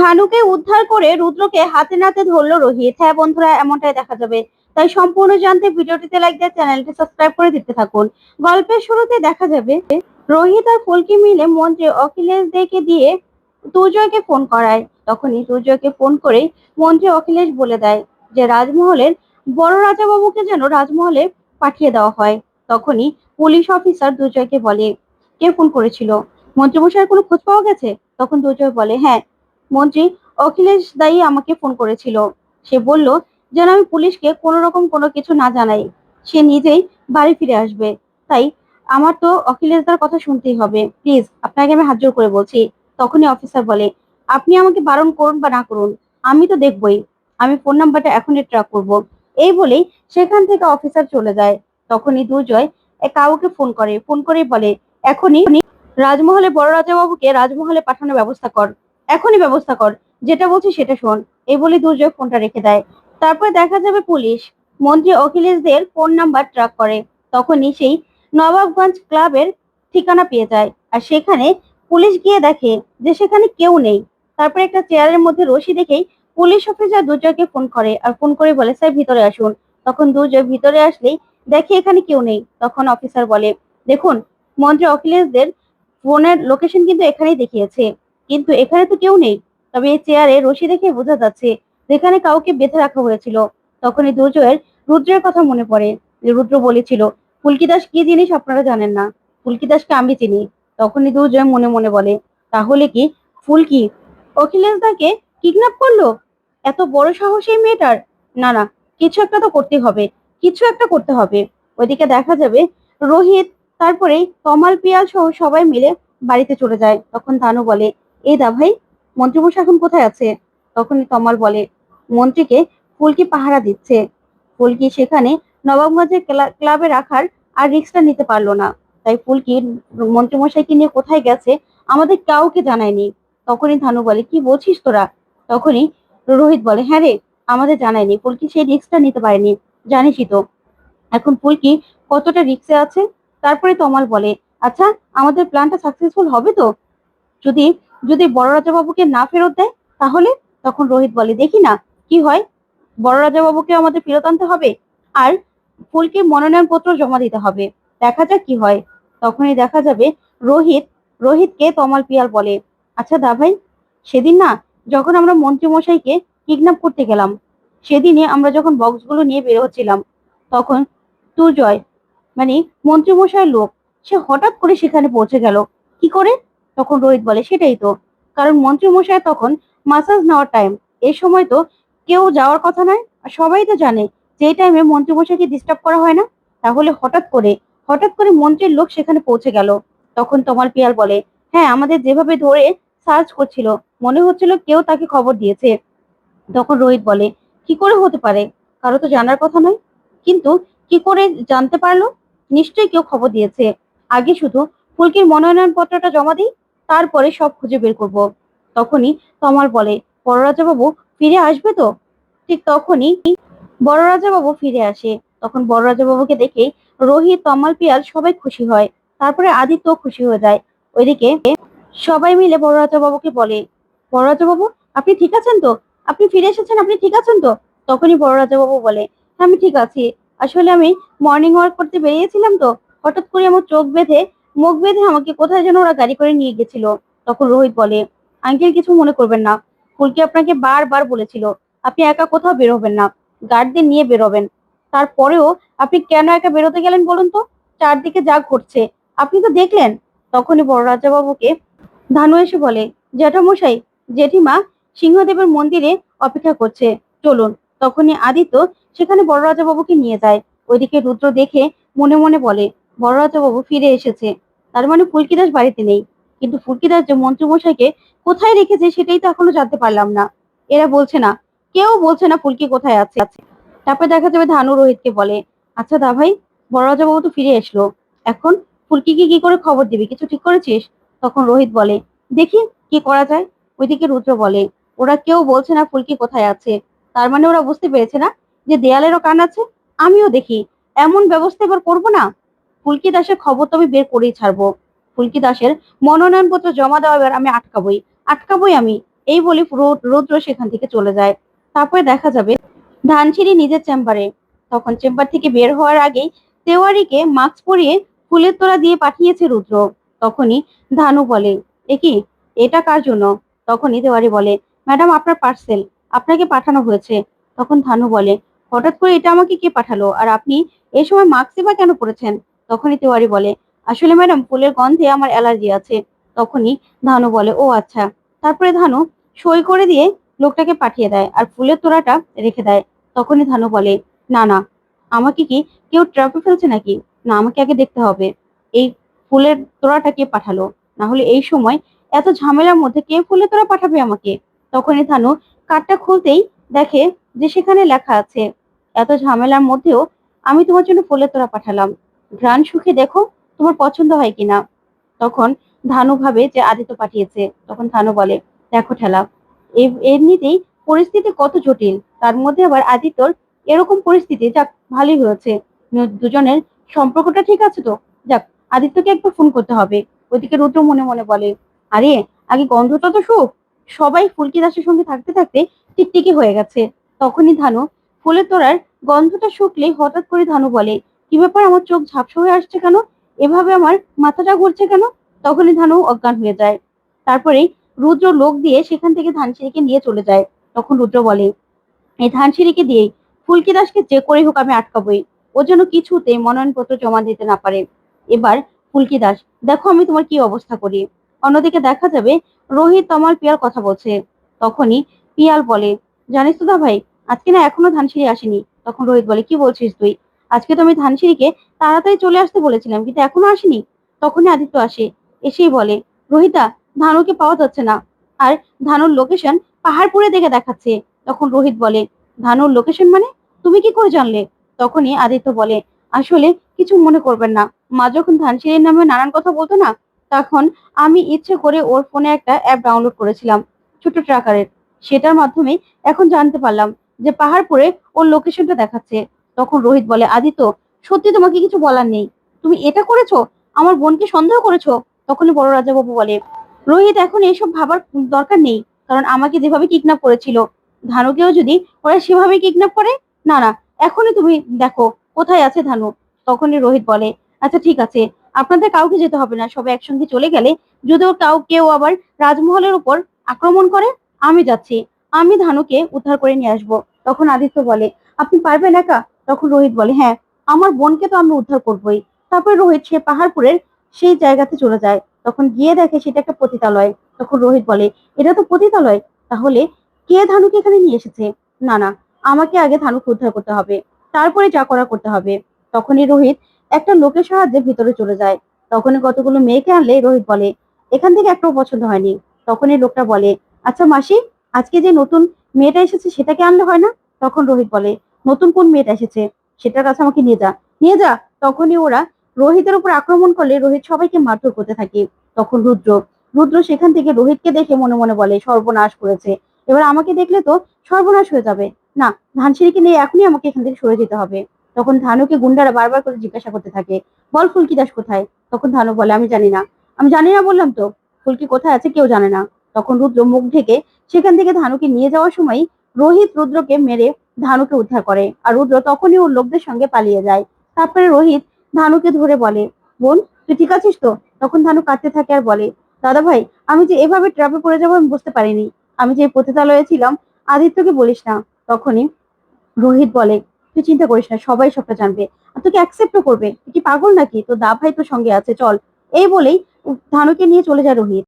ধানুকে উদ্ধার করে রুদ্রকে হাতে নাতে ধরলো রোহিত। হ্যাঁ বন্ধুরা, এমনটাই দেখা যাবে। তাই সম্পূর্ণ জানতে ভিডিওটিতে লাইক দিয়ে চ্যানেলটি সাবস্ক্রাইব করে দিতে থাকুন। গল্পের শুরুতে দেখা যাবে রোহিত আর ফুলকি মিলে মন্ত্রী অখিলেশ দেকে দিয়ে দুজয়কে ফোন করায়। তখনই দুজয়কে ফোন করে মন্ত্রী অখিলেশ বলে দেয় যে রাজমহলের বড় রাজাবাবুকে যেন রাজমহলে পাঠিয়ে দেওয়া হয়। তখনই পুলিশ অফিসার দুজয়কে বলে, কে ফোন করেছিল? মন্ত্রীমশাইয়ের কোনো খোঁজ পাওয়া গেছে? তখন দুজয় বলে হ্যাঁ মন্ত্রী অখিলেশ দায়ী আমাকে ফোন করেছিল। সে বলল, যেন আমি পুলিশকে কোনো রকম কোনো কিছু না জানাই, সে নিজেই বাড়ি ফিরে আসবে। তাই আমার তো অখিলেশ দার কথা শুনতেই হবে। প্লিজ, আপনাকে আমি হাত করে বলছি। তখনই অফিসার বলে, আপনি আমাকে বারণ করুন বা না করুন, আমি তো দেখবই। আমি ফোন নাম্বারটা এখনই ট্র্যাক করব। এই বলেই সেখান থেকে অফিসার চলে যায়। তখনই দুজয় কাউকে ফোন করে। ফোন করেই বলে, এখনই রাজমহলে বড় রাজাবাবুকে রাজমহলে পাঠানোর ব্যবস্থা কর। এখনই ব্যবস্থা কর। যেটা বলছি সেটা শোন। এই বলে দুর্জয় ফোনটা রেখে দেয়। তারপর দেখা যাবে পুলিশ। মন্ত্রী অখিলেশদের ফোন নাম্বার ট্র্যাক করে। তখনই সেই নবাবগঞ্জ ক্লাবের ঠিকানা পেয়ে যায়। আর সেখানে পুলিশ গিয়ে দেখে যে সেখানে কেউ নেই। তারপরে একটা চেয়ারের মধ্যে রশি দেখেই পুলিশ অফিসার দুর্জয়কে ফোন করে। আর ফোন করে বলে, স্যার, ভিতরে আসুন। তখন দুর্জয় ভিতরে আসলেই দেখে এখানে কেউ নেই। তখন অফিসার বলে, দেখুন, মন্ত্রী অখিলেশদের ফোনের লোকেশন কিন্তু এখানেই দেখিয়েছে। কিন্তু এখানে তো কেউ নেই। তবে এই চেয়ারে রশি দেখে বোঝা যাচ্ছে যেখানে কাউকে বেঁধে রাখা হয়েছিল। তখনই দুর্জয়ের রুদ্রের কথা মনে পড়ে। রুদ্র বলেছিল ফুলকি দাস, কি জিনিস আপনারা জানেন না? ফুলকি দাসকে আমি চিনি। তখনই দুর্জয় মনে মনে বলে, তাহলে কি ফুলকি অখিলেশ দাকে কিডন্যাপ করল? এত বড় সাহস এই মেয়েটার? না না, কিছু একটা তো করতে হবে, কিছু একটা করতে হবে। ওইদিকে দেখা যাবে রোহিত তারপরে তমাল পিয়াল সহ সবাই মিলে বাড়িতে চলে যায়। তখন তানু বলে এই দা ভাই, মন্ত্রীমশাই এখন কোথায় আছে? তখনই তমাল বলে, মন্ত্রীকে ফুলকি পাহারা দিচ্ছে। ফুলকি সেখানে নবাবগঞ্জের ক্লা- ক্লাবে রাখার আর রিক্সটা নিতে পারল না। তাই ফুলকি মন্ত্রীমশাইকে নিয়ে কোথায় গেছে আমাদের কাউকে জানায়নি। তখনই ধানু বলে, কি বলছিস তোরা? তখনই রোহিত বলে হ্যাঁ রে, আমাদের জানায়নি। ফুলকি সেই রিক্সটা নিতে পারেনি। জানিসই তো। এখন ফুলকি কতটা রিক্সে আছে? তারপরে তমাল বলে আচ্ছা আমাদের প্ল্যানটা সাকসেসফুল হবে তো? যদি যদি বড় রাজাবাবুকে না ফেরত দেয়, তাহলে তখন রোহিত বলে, দেখি না, কি হয়? বড় রাজাবাবুকে আমাদের ফেরত আনতে হবে আর ফুলকে মনোনয়ন পত্র জমা দিতে হবে। দেখা যাক কি হয়। তখনই দেখা যাবে রোহিত, রোহিতকে তমাল পিয়াল বলে আচ্ছা দা ভাই, সেদিন না যখন আমরা মন্ত্রী মশাইকে কিডন্যাপ করতে গেলাম, সেদিনে আমরা যখন বক্সগুলো নিয়ে বের হচ্ছিলাম, তখন দুর্জয় মানে মন্ত্রী মশাইয়ের লোক, সে হঠাৎ করে সেখানে পৌঁছে গেল। কি করে? তখন রোহিত বলে, সেটাই তো। কারণ মন্ত্রী মশাই তখন মাসাজ নেওয়ার টাইম এই সময় তো কেউ যাওয়ার কথা নয়। আর সবাই তো জানে যে টাইমে মন্ত্রী মশাইকে ডিস্টার্ব করা হয় না। তাহলে হঠাৎ করে হঠাৎ করে মন্ত্রীর লোক সেখানে পৌঁছে গেল। তখন তোমার পিয়াল বলে হ্যাঁ আমাদের যেভাবে ধরে সার্চ করছিল, মনে হচ্ছিল কেউ তাকে খবর দিয়েছে। তখন রোহিত বলে, কি করে হতে পারে? কারও তো জানার কথা নয়। কিন্তু কি করে জানতে পারল? নিশ্চয়ই কেউ খবর দিয়েছে। আগে শুধু ফুলকির মনোনয়ন পত্রটা জমা দিই তারপরে সব খুঁজে বের করব। তখনই তমাল বলে বড় ফিরে আসবে তো? ঠিক তখনই বড় রাজাবাবু ফিরে আসে। তখন বড় রাজাবাবুকে দেখে রোহিত, তমাল, পিয়াল সবাই খুশি হয়। তারপরে আদিত্য খুশি হয়ে যায়। ওইদিকে সবাই মিলে বড় রাজাবাবুকে বলে বড় রাজাবাবু আপনি ঠিক আছেন তো? আপনি ফিরে এসেছেন, আপনি ঠিক আছেন তো? তখনই বড় রাজাবাবু বলে হ্যাঁ আমি ঠিক আছি। আসলে আমি মর্নিং ওয়াক করতে বেরিয়েছিলাম তো। হঠাৎ করে আমার চোখ বেঁধে মুখ বেঁধে আমাকে কোথায় যেন ওরা গাড়ি করে নিয়ে গেছিল। তখন রোহিত বলে, আঙ্কেল, কিছু মনে করবেন না। ফুলকি আপনাকে বারবার বলেছিল, আপনি একা কোথাও বেরোবেন না। গার্ডদের নিয়ে বেরোবেন তারপরেও আপনি কেন একা বেরোতে গেলেন বলুন তো? চারদিকে যা ঘটছে, আপনি তো দেখলেন। তখনই বড় রাজাবাবুকে ধানু এসে বলে, জ্যাঠামশাই, জেঠিমা সিংহদেবের মন্দিরে অপেক্ষা করছে। চলুন। তখনই আদিত্য সেখানে বড় রাজাবাবুকে নিয়ে যায়। ওইদিকে রুদ্র দেখে মনে মনে বলে বড় রাজাবাবু ফিরে এসেছে। তার মানে ফুলকিদাস বাড়িতে নেই। কিন্তু ফুলকিদাস যে মন্ত্রীমশাইকে কোথায় রেখেছে সেটাই তো এখনও জানতে পারলাম না। এরা বলছে না। কেউ বলছে না ফুলকি কোথায় আছে। তারপর দেখা যাবে ধানু রোহিতকে বলে আচ্ছা দা ভাই, বড় রাজাবাবু তো ফিরে এসলো। এখন ফুলকিকে কি করে খবর দিবি? কিছু ঠিক করেছিস? তখন রোহিত বলে, দেখি কি করা যায়। ওইদিকে রুদ্র বলে, ওরা কেউ বলছে না ফুলকি কোথায় আছে। তার মানে ওরা বুঝতে পেরেছে না যে দেয়ালেরও কান আছে। আমিও দেখি। এমন ব্যবস্থা এবার করব না? ফুলকি দাসের খবর তো আমি বের করেই ছাড়বো। ফুলকি দাসের মনোনয়নপত্র জমা দেওয়া এবার আমি আটকাবই। আটকাবই আমি। এই বলে রুদ্র সেখান থেকে চলে যায়। তারপরে দেখা যাবে ধানসিঁড়ি নিজের চেম্বারে। তখন চেম্বার থেকে বের হওয়ার আগেই তেওয়ারিকে মাস্ক পরিয়ে ফুলের তোড়া দিয়ে পাঠিয়েছে রুদ্র। তখনই ধানু বলে, এ কি? এটা কার জন্য? তখনই তেওয়ারি বলে, ম্যাডাম, আপনার পার্সেল। আপনাকে পাঠানো হয়েছে। তখন ধানু বলে, হঠাৎ করে এটা আমাকে কে পাঠালো? আর আপনি এই সময় মাস্কই বা কেন পরেছেন তখনই তেওয়ারি বলে, আসলে ম্যাডাম, ফুলের গন্ধে আমার অ্যালার্জি আছে। তখনই ধানু বলে, ও আচ্ছা। তারপরে ধানু সই করে দিয়ে লোকটাকে পাঠিয়ে দেয় আর ফুলের তোড়াটা রেখে দেয়। তখনই ধানু বলে, না না, আমাকে কি কেউ ট্রাপে ফেলছে নাকি? না, আমাকে আগে দেখতে হবে। এই ফুলের তোড়াটা কে পাঠালো? না হলে এই সময় এত ঝামেলার মধ্যে কে ফুলের তোড়া পাঠাবে আমাকে? তখনই ধানু কার্ডটা খুলতেই দেখে যে সেখানে লেখা আছে, এত ঝামেলার মধ্যেও আমি তোমার জন্য ফুলের তোড়া পাঠালাম। ঘ্রাণ সুখে দেখো তোমার পছন্দ হয় কিনা। তখন ধানু ভাবে যে আদিত্য পাঠিয়েছে। তখন ধানু বলে, দেখো ঠেলা এমনিতেই পরিস্থিতি কত জটিল। তার মধ্যে আবার আদিত্যর এরকম পরিস্থিতি, যাক, ভালোই হয়েছে। দুজনের সম্পর্কটা ঠিক আছে তো? যাক, আদিত্যকে একবার ফোন করতে হবে। ওইদিকে রুদ্র মনে মনে বলে, আরে, আগে গন্ধটা তো সুখ। সবাই ফুলকি দাসের সঙ্গে থাকতে থাকতে টিকটিকি হয়ে গেছে। তখনই ধানু, ফুলের তোড়ার গন্ধটা শুকলে হঠাৎ করে ধানু বলে কি ব্যাপার আমার চোখ ঝাপসা হয়ে আসছে কেন? এভাবে আমার মাথাটা ঘুরছে কেন? তখনই ধানু অজ্ঞান হয়ে যায়। তারপরে রুদ্র লোক দিয়ে সেখান থেকে ধান ধানসিঁড়িকে নিয়ে চলে যায়। তখন রুদ্র বলে, এই ধানসিঁড়িকে দিয়েই ফুলকি দাসকে যে করে হোক আমি আটকাবই। ও যেন কিছুতে মনোনয়নপত্র জমা দিতে না পারে। এবার ফুলকি দাস, দেখো আমি তোমার কি অবস্থা করি। অন্যদিকে দেখা যাবে রোহিত তমাল পিয়াল কথা বলছে। তখনই পিয়াল বলে, জানিস তো দা ভাই, আজকে না এখনও ধানসিঁড়ি আসেনি। তখন রোহিত বলে, কি বলছিস তুই? আজকে তো আমি ধানসিঁড়িকে তাড়াতাড়ি চলে আসতে বলেছিলাম, কিন্তু এখনও আসেনি। তখনই আদিত্য আসে, এসেই বলে, রোহিতা, ধানুকে পাওয়া যাচ্ছে না। আর ধানুর লোকেশন পাহাড়পুরে দেখে দেখাচ্ছে। তখন রোহিত বলে, ধানুর লোকেশন মানে? তুমি কি করে জানলে? তখনই আদিত্য বলে, আসলে কিছু মনে করবেন না। মা যখন ধানসিঁড়ির নামে নানান কথা বলতো না, তখন আমি ইচ্ছে করে ওর ফোনে একটা অ্যাপ ডাউনলোড করেছিলাম, ছোট ট্রাকারের। সেটার মাধ্যমে এখন জানতে পারলাম যে পাহাড়পুরে ওর লোকেশনটা দেখাচ্ছে। তখন রোহিত বলে, আদিত্য, সত্যি তোমাকে কিছু বলার নেই। তুমি এটা করেছ? আমার বোনকে সন্দেহ করেছ? তখনই বড় রাজাবাবু বলে, রোহিত, এখন এইসব ভাবার দরকার নেই, কারণ আমাকে যেভাবে কিডন্যাপ করেছিল, ধানুকেও যদি ওরা সেভাবে কিডন্যাপ করে, না না, এখনই তুমি দেখো, কোথায় আছে ধানু? তখনই রোহিত বলে আচ্ছা ঠিক আছে, আপনাদের কাউকে যেতে হবে না, সবাই একসঙ্গে চলে গেলে যদিও কাউ, কেউ আবার রাজমহলের উপর আক্রমণ করে, আমি যাচ্ছি, আমি ধানুকে উদ্ধার করে নিয়ে আসব। তখন আদিত্য বলে, আপনি পারবেন একা? তখন রোহিত বলে হ্যাঁ আমার বোনকে তো আমি উদ্ধার করবোই। তারপর রোহিত সে পাহাড়পুরের সেই জায়গাতে চলে যায়। তখন গিয়ে দেখে সেটা একটা পতিতালয়। তখন রোহিত বলে, এটা তো পতিতালয়। তাহলে কে ধানুকে এখানে নিয়ে এসেছে? না না, আমাকে আগে ধানুকে উদ্ধার করতে হবে। তারপরে যা করা করতে হবে। তখনই রোহিত একটা লোকের সাহায্যে ভিতরে চলে যায়। তখনই কতগুলো মেয়েকে আনলে রোহিত বলে, এখান থেকে একটাও পছন্দ হয়নি। তখনই লোকটা বলে আচ্ছা মাসি, আজকে যে নতুন মেয়েটা এসেছে সেটাকে আনলে হয় না? তখন রোহিত বলে নতুন কোন মেয়েটা এসেছে, সেটার কাছে আমাকে নিয়ে যা। নিয়ে যা। তখনই ওরা রোহিতের উপর আক্রমণ করলে রোহিত সবাইকে মারধর করতে থাকে। তখন রুদ্র রুদ্র সেখান থেকে রোহিতকে দেখে মনে মনে বলে, সর্বনাশ করেছে। এবার আমাকে দেখলে তো সর্বনাশ হয়ে যাবে। না, ধানসিঁড়িকে নিয়ে এখনই আমাকে এখান থেকে সরে যেতে হবে। তখন ধানুকে গুন্ডারা বারবার করে জিজ্ঞাসা করতে থাকে, বল ফুলকি দাস কোথায়? তখন ধানু বলে, আমি জানি না। আমি জানি না বললাম তো, ফুলকি কোথায় আছে কেউ জানে না। তখন রুদ্র মুখ ঢেকে সেখান থেকে ধানুকে নিয়ে যাওয়ার সময় রোহিত রুদ্রকে মেরে ধানুকে উদ্ধার করে। আর রুদ্র তখনই ওর লোকদের সঙ্গে পালিয়ে যায়। তারপরে রোহিত ধানুকে ধরে বলে, বোন, তুই ঠিক আছিস তো? তখন ধানু কাঁদতে থাকে আর বলে, দাদা ভাই, আমি যে এভাবে ট্রাপে পড়ে যাব আমি বুঝতে পারিনি। আমি যে পতিতালয়ে ছিলাম, আদিত্যকে বলিস না? তখনই রোহিত বলে, তুই চিন্তা করিস না, সবাই সবটা জানবে। আর তোকে অ্যাকসেপ্টও করবে। তুই কি পাগল নাকি? তো দা ভাই তোর সঙ্গে আছে, চল। এই বলেই ধানুকে নিয়ে চলে যায় রোহিত।